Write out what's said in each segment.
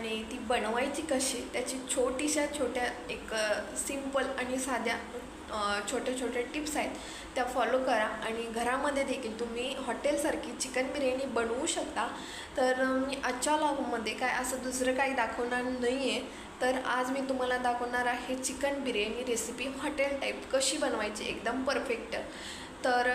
आणि ती बनवायची कशी त्याची छोटीशा छोट्या एक सिंपल आणि साध्या छोट्या छोट्या टिप्स आहेत त्या फॉलो करा. आणि घरामध्ये देखील तुम्ही हॉटेलसारखी चिकन बिर्याणी बनवू शकता. तर मी आजच्या लॉगमध्ये काय असं दुसरं काही दाखवणार नाही आहे तर आज मी तुम्हाला दाखवणार आहे chicken biryani recipe hotel type कशी बनवायची एकदम परफेक्ट तर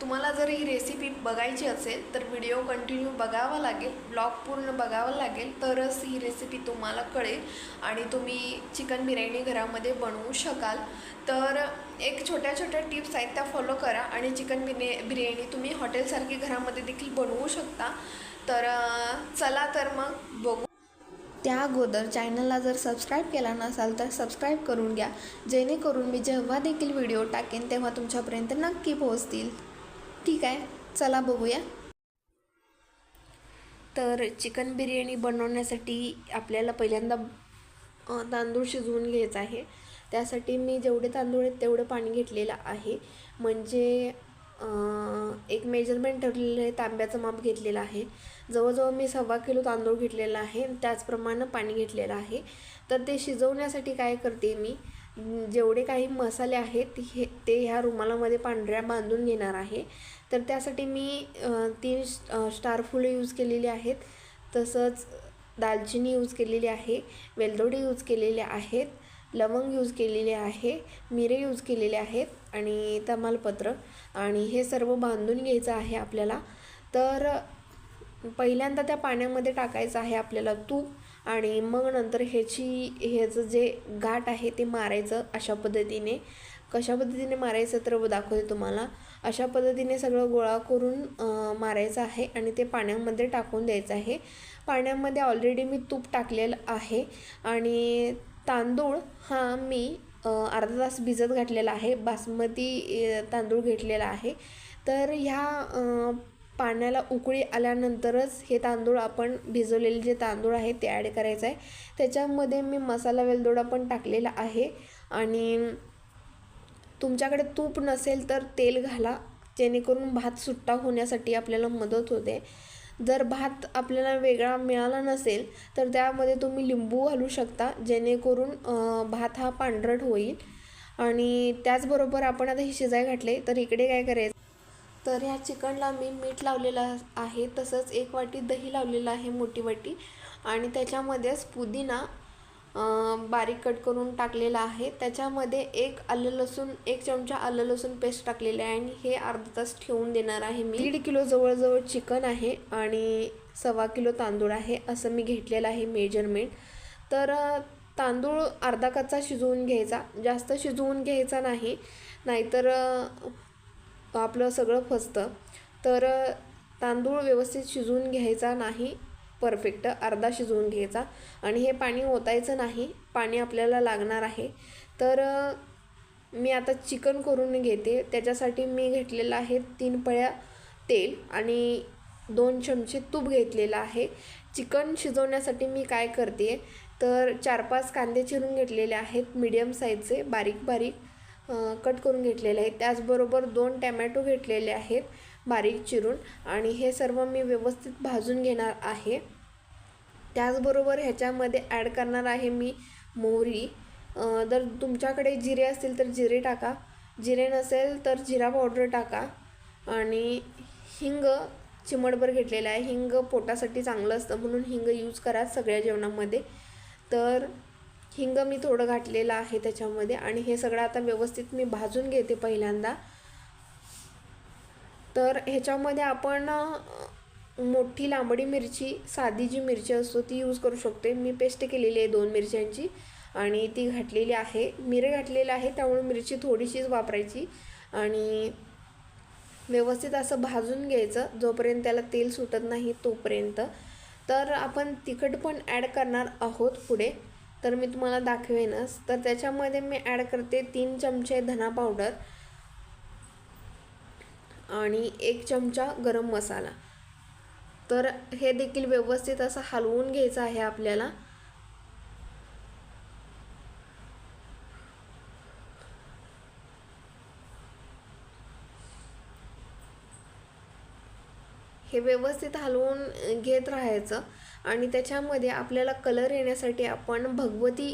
तुम्हाला जर ही रेसिपी बघायची असेल तर व्हिडिओ कंटिन्यू बघावा लागेल ब्लॉग पूर्ण बघावा लागेल तरच ही रेसिपी तुम्हाला कळेल आणि तुम्ही चिकन बिर्याणी घरामध्ये बनवू शकाल. तर एक छोट्या छोट्या टिप्स आहेत त्या फॉलो करा आणि चिकन बिर्या बिर्याणी तुम्ही हॉटेलसारखी घरामध्ये देखील बनवू शकता. तर चला तर मग बघू. त्या अगोदर चॅनलला जर सबस्क्राईब केला नसाल तर सबस्क्राईब करून घ्या. जेणेकरून मी जेव्हा देखील व्हिडिओ टाकेन तेव्हा तुमच्यापर्यंत नक्की पोहोचतील. ठीक आहे चला बघूया. तर चिकन बिर्याणी बनवण्यासाठी आपल्याला पहिल्यांदा तांदूळ शिजवून घ्यायचा आहे. त्यासाठी मी जेवढे तांदूळ आहेत तेवढं पाणी घेतलेलं आहे. म्हणजे एक मेजरमेंट ठरलेलं आहे तांब्याचं माप घेतलेलं आहे. जवळजवळ मी सव्वा किलो तांदूळ घेतलेला आहे. त्याचप्रमाणे पाणी घेतलेलं आहे. तर ते शिजवण्यासाठी काय करते मी जेवढे काही मसाले आहेत हे ते ह्या रुमालामध्ये पांढऱ्या बांधून घेणार आहे. तर त्यासाठी मी तीन स्टार फुलं यूज केलेली आहेत. तसंच दालचिनी यूज केलेली आहे वेलदोडी यूज केलेले आहेत लवंग यूज केलेले आहे मिरे यूज केलेले आहेत आणि तमालपत्र. आणि हे सर्व बांधून घ्यायचं आहे आपल्याला. तर पहिल्यांदा त्या पाण्यामध्ये टाकायचं आहे आपल्याला तूप. आणि मग नंतर ह्याची ह्याचं जे गाठ आहे ते मारायचं अशा पद्धतीने. कशा पद्धतीने मारायचं तर दाखवते तुम्हाला. अशा पद्धतीने सगळं गोळा करून मारायचं आहे आणि ते पाण्यामध्ये टाकून द्यायचं आहे. पाण्यामध्ये ऑलरेडी मी तूप टाकलेलं आहे आणि तांदूळ हा मी अर्धा तास भिजत घातलेला आहे. बासमती तांदूळ घेतलेला आहे. तर ह्या पाण्याला उकळी आल्यानंतरच हे तांदूळ आपण भिजवलेले जे तांदूळ आहे ते ॲड करायचं आहे. त्याच्यामध्ये मी मसाला वेलदोडा पण टाकलेला आहे. आणि तुमच्याकडे तूप नसेल तर तेल घाला जेणेकरून भात सुट्टा होण्यासाठी आपल्याला मदत होते. जर भात आपल्याला वेगळा मिळाला नसेल तर त्यामध्ये तुम्ही लिंबू घालू शकता जेणेकरून भात हा पांढरट होईल. आणि त्याचबरोबर आपण आता हे शिजाय घातले तर इकडे काय करायचं? तर ह्या चिकनला मी मीठ लावलेलं आहे तसंच एक वाटी दही लावलेलं आहे मोठी वाटी. आणि त्याच्यामध्येच पुदिना बारीक कट करून टाकलेला आहे. त्याच्यामध्ये एक आलं लसूण एक चमचा आलं लसूण पेस्ट टाकलेले आहे आणि हे अर्धा तास ठेवून देणार आहे मी. दीड किलो जवळजवळ चिकन आहे आणि सव्वा किलो तांदूळ आहे असं मी घेतलेलं आहे मेजरमेंट. तर तांदूळ अर्धा कच्चा शिजवून घ्यायचा. जास्त शिजवून घ्यायचा नाही नाहीतर आपलं सगळं फसतं. तर तांदूळ व्यवस्थित शिजवून घ्यायचा नाही. परफेक्ट अर्धा शिजवून घ्यायचा. आणि हे पाणी ओतायचं नाही. पाणी आपल्याला लागणार आहे. तर मी आता चिकन करून घेते. त्याच्यासाठी मी घेतलेलं आहे तीन पळ्या तेल आणि दोन चमचे तूप घेतलेलं आहे. चिकन शिजवण्यासाठी मी काय करते? तर चार पाच कांदे चिरून घेतलेले आहेत. मीडियम साईजचे. बारीक बारीक. कट करून घेतलेले आहेत. त्याचबरोबर दोन टॅमॅटो घेतलेले आहेत बारीक चिरून. आणि हे सर्व मी व्यवस्थित भाजून घेणार आहे. त्याचबरोबर ह्याच्यामध्ये ॲड करणार आहे मी मोहरी. जर तुमच्याकडे जिरे असतील तर जिरे टाका. जिरे नसेल तर जिरा पावडर टाका. आणि हिंग चिमडभर घेतलेलं आहे. हिंग पोटासाठी चांगलं असतं म्हणून हिंग यूज करा सगळ्या जेवणामध्ये. तर हिंग मी थोडं घातलेलं आहे त्याच्यामध्ये आणि हे सगळं आता व्यवस्थित मी भाजून घेते पहिल्यांदा. तर ह्याच्यामध्ये आपण मोठी लांबडी मिरची साधी जी मिरची असतो ती यूज करू शकते मी पेस्ट केलेली आहे दोन मिरच्यांची आणि ती घातलेली आहे. मिरे घातलेले आहे त्यामुळे मिरची थोडीशीच वापरायची आणि व्यवस्थित असं भाजून घ्यायचं. जोपर्यंत त्याला तेल सुटत नाही तोपर्यंत. तर आपण तिखट पण ॲड करणार आहोत पुढे. तर मी तुम्हाला दाखवेनच. तर त्याच्यामध्ये मी ॲड करते तीन चमचे धना पावडर आणि एक चमचा गरम मसाला. तर हे देखील व्यवस्थित असं हलवून घ्यायचं आहे आपल्याला. व्यवस्थित हलवून घेत राहायचं. आणि त्याच्यामध्ये आपल्याला कलर येण्यासाठी आपण भगवती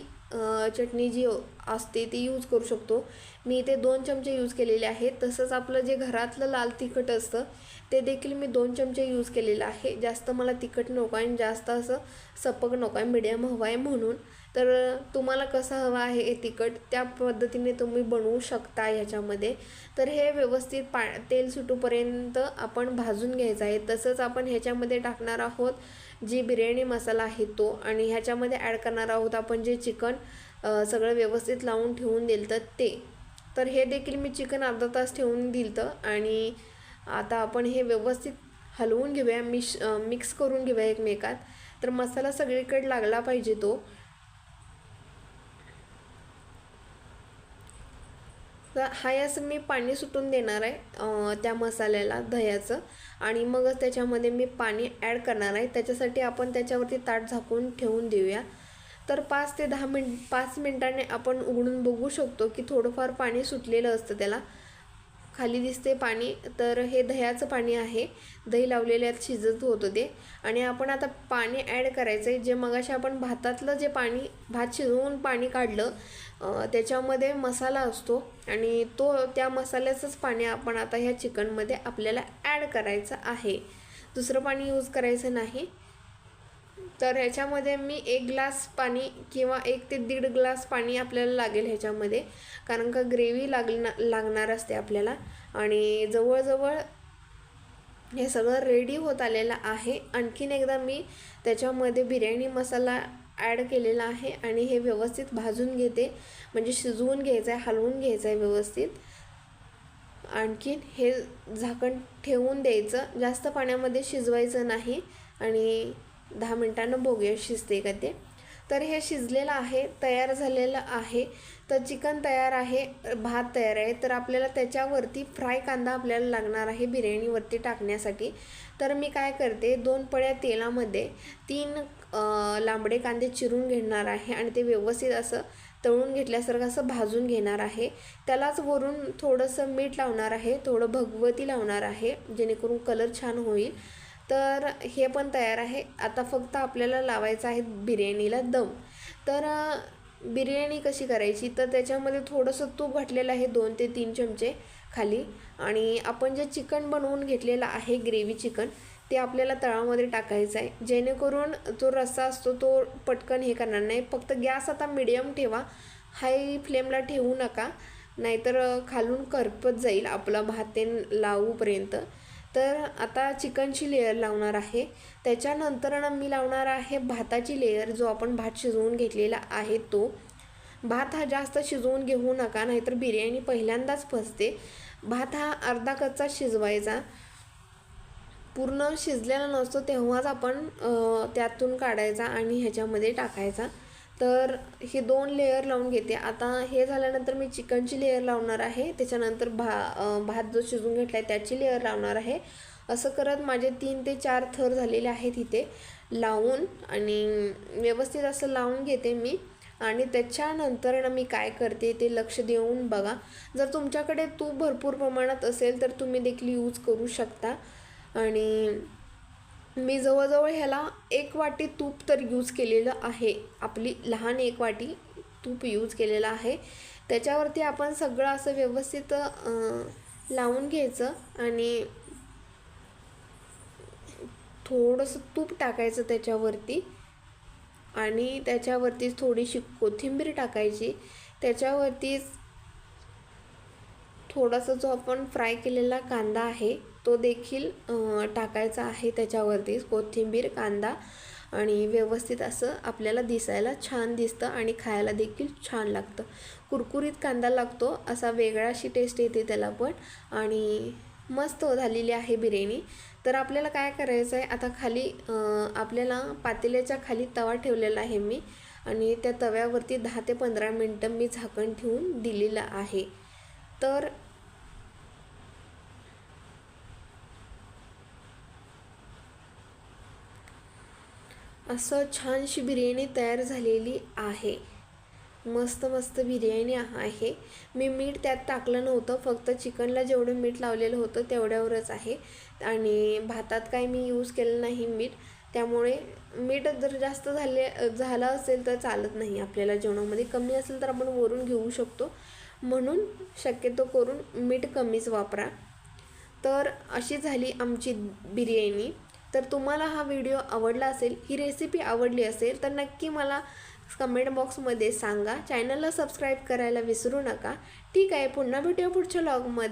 चटणी जी असते ती यूज करू शकतो. मी इथे दोन चमचे यूज केलेले आहेत. तसंच आपलं जे घरातलं लाल तिखट असतं ते देखील मी दोन चमचे यूज केलेलं आहे. जास्त मला तिखट नको आहे आणि जास्त असं सपक नको आहे मिडियम हवं आहे म्हणून. तर तुम्हाला कसं हवं आहे हे तिखट त्या पद्धतीने तुम्ही बनवू शकता ह्याच्यामध्ये तर हे व्यवस्थित पा तेल सुटूपर्यंत आपण भाजून घ्यायचं आहे. तसंच आपण ह्याच्यामध्ये टाकणार आहोत जी बिर्याणी मसाला आहे तो आणि ह्याच्यामध्ये ॲड करणार आहोत आपण जे चिकन सगळं व्यवस्थित लावून ठेवून दिलं तर ते. तर हे देखील मी चिकन अर्धा तास ठेवून दिलं तर आणि आता आपण हे व्यवस्थित हलवून घेऊया मिश मिक्स करून घेऊया एकमेकात. तर मसाला सगळीकडे लागला पाहिजे तो. तर हाय असं मी पाणी सुटून देणार आहे त्या मसाल्याला दह्याचं. आणि मगच त्याच्यामध्ये मी पाणी ॲड करणार आहे. त्याच्यासाठी आपण त्याच्यावरती ताट झाकून ठेवून देऊया. तर पाच ते दहा मिन पाच मिनटांनी आपण उघडून बघू शकतो की थोडंफार पाणी सुटलेलं असतं त्याला. खाली दिसते पाणी तर हे दह्याचं पाणी आहे. दही लावलेल्यात शिजत होतं ते. आणि आपण आता पाणी ॲड करायचं आहे जे मगाशी आपण भातातलं जे पाणी भात शिजवून पाणी काढलं त्याच्यामध्ये मसाला असतो आणि तो त्या मसाल्याचंच पाणी आपण आता ह्या चिकनमध्ये आपल्याला ॲड करायचं आहे. दुसरं पाणी यूज करायचं नाही. तर ह्याच्यामध्ये मी एक ग्लास पाणी किंवा एक ते दीड ग्लास पाणी आपल्याला लागेल ह्याच्यामध्ये. कारण का ग्रेव्ही लागणार लागणार असते आपल्याला. आणि जवळजवळ हे सगळं रेडी होत आलेलं आहे. आणखीन एकदा मी त्याच्यामध्ये बिर्याणी मसाला ॲड केलेला आहे आणि हे व्यवस्थित भाजून घेते. म्हणजे शिजवून घ्यायचं आहे हलवून घ्यायचं आहे व्यवस्थित. आणखीन हे झाकण ठेवून द्यायचं. जास्त पाण्यामध्ये शिजवायचं नाही आणि दहा मिनटानं बघूया शिजते का ते. तर हे शिजलेलं आहे तयार झालेलं आहे. तर चिकन तयार आहे भात तयार आहे. तर आपल्याला त्याच्यावरती फ्राय कांदा आपल्याला लागणार आहे बिर्याणीवरती टाकण्यासाठी. तर मी काय करते दोन पळ्या तेलामध्ये तीन लांबडे कांदे चिरून घेणार आहे आणि ते व्यवस्थित असं तळून घेतल्यासारखं असं भाजून घेणार आहे. त्यालाच वरून थोडंसं मीठ लावणार आहे थोडं भगवती लावणार आहे जेणेकरून कलर छान होईल. तर हे पण तयार आहे. आता फक्त आपल्याला लावायचं आहे बिर्याणीला दम. तर बिर्याणी कशी करायची? तर त्याच्यामध्ये थोडंसं तूप घातलेलं आहे दोन ते तीन चमचे खाली. आणि आपण जे चिकन बनवून घेतलेलं आहे ग्रेव्ही चिकन ते आपल्याला तळामध्ये टाकायचं आहे. जेणेकरून जो रस्सा असतो तो पटकन हे करणार नाही. फक्त गॅस आता मिडियम ठेवा. हाय फ्लेमला ठेवू नका. नाहीतर खालून करपत जाईल आपला भात ते लावूपर्यंत. तर आता चिकनची लेअर लावणार आहे. त्याच्यानंतर मी लावणार आहे भाताची लेअर जो आपण भात शिजवून घेतलेला आहे तो. भात हा जास्त शिजवून घेऊ नका नाहीतर बिर्याणी पहिल्यांदाच फसते. भात हा अर्धा कच्चा शिजवायचा. पूर्ण शिजलेला नसतो तेव्हाच आपण त्यातून काढायचा आणि ह्याच्यामध्ये टाकायचा. तर हे दोन लेयर लावून घेते. आता हे झाल्यानंतर मी चिकनची लेयर लावणार आहे. त्याच्यानंतर भा भात जो शिजून घेतला आहे त्याची लेयर लावणार आहे. असं करत माझे तीन ते चार थर झालेले आहेत इथे लावून आणि व्यवस्थित असं लावून घेते मी. आणि त्याच्यानंतर ना मी काय करते ते लक्ष देऊन बघा. जर तुमच्याकडे तूप भरपूर प्रमाणात असेल तर तुम्ही देखील यूज करू शकता. आणि मी जवळजवळ ह्याला एक वाटी तूप तर यूज केलेलं आहे. आपली लहान एक वाटी तूप यूज केलेलं आहे. त्याच्यावरती आपण सगळं असं व्यवस्थित लावून घ्यायचं आणि थोडंसं तूप टाकायचं त्याच्यावरती आणि त्याच्यावरतीच थोडीशी कोथिंबीर टाकायची. त्याच्यावरतीच थोडासा जो आपण फ्राय केलेला कांदा आहे तो देखील टाकायचा आहे त्याच्यावरतीच कोथिंबीर कांदा आणि व्यवस्थित असं आपल्याला दिसायला छान दिसतं आणि खायला देखील छान लागतं. कुरकुरीत कांदा लागतो असा वेगळा अशी टेस्ट येते त्याला पण आणि मस्त झालेली आहे बिर्याणी. तर आपल्याला काय करायचं आहे आता खाली आपल्याला पातेल्याच्या खाली तवा ठेवलेला आहे मी आणि त्या तव्यावरती दहा ते पंधरा मिनटं मी झाकण ठेवून दिलेलं आहे. तर असं छानशी बिर्याणी तयार झालेली आहे. मस्त मस्त बिर्याणी आहे. मी मीठ त्यात टाकलं नव्हतं. फक्त चिकनला जेवढं मीठ लावलेलं होतं तेवढ्यावरच आहे. आणि भातात काय मी यूज केलं नाही मीठ. त्यामुळे मीठ जर जास्त झाले झालं असेल तर चालत नाही आपल्याला जेवणामध्ये. कमी असेल तर आपण वरून घेऊ शकतो. म्हणून शक्यतो करून मीठ कमीच वापरा. तर अशी झाली आमची बिर्याणी. तर तुम्हाला हा व्हिडिओ आवडला असेल ही रेसिपी आवडली असेल तर नक्की मला कमेंट बॉक्समध्ये सांगा. चॅनलला सबस्क्राईब करायला विसरू नका. ठीक आहे पुन्हा भेटूया पुढच्या लॉगमध्ये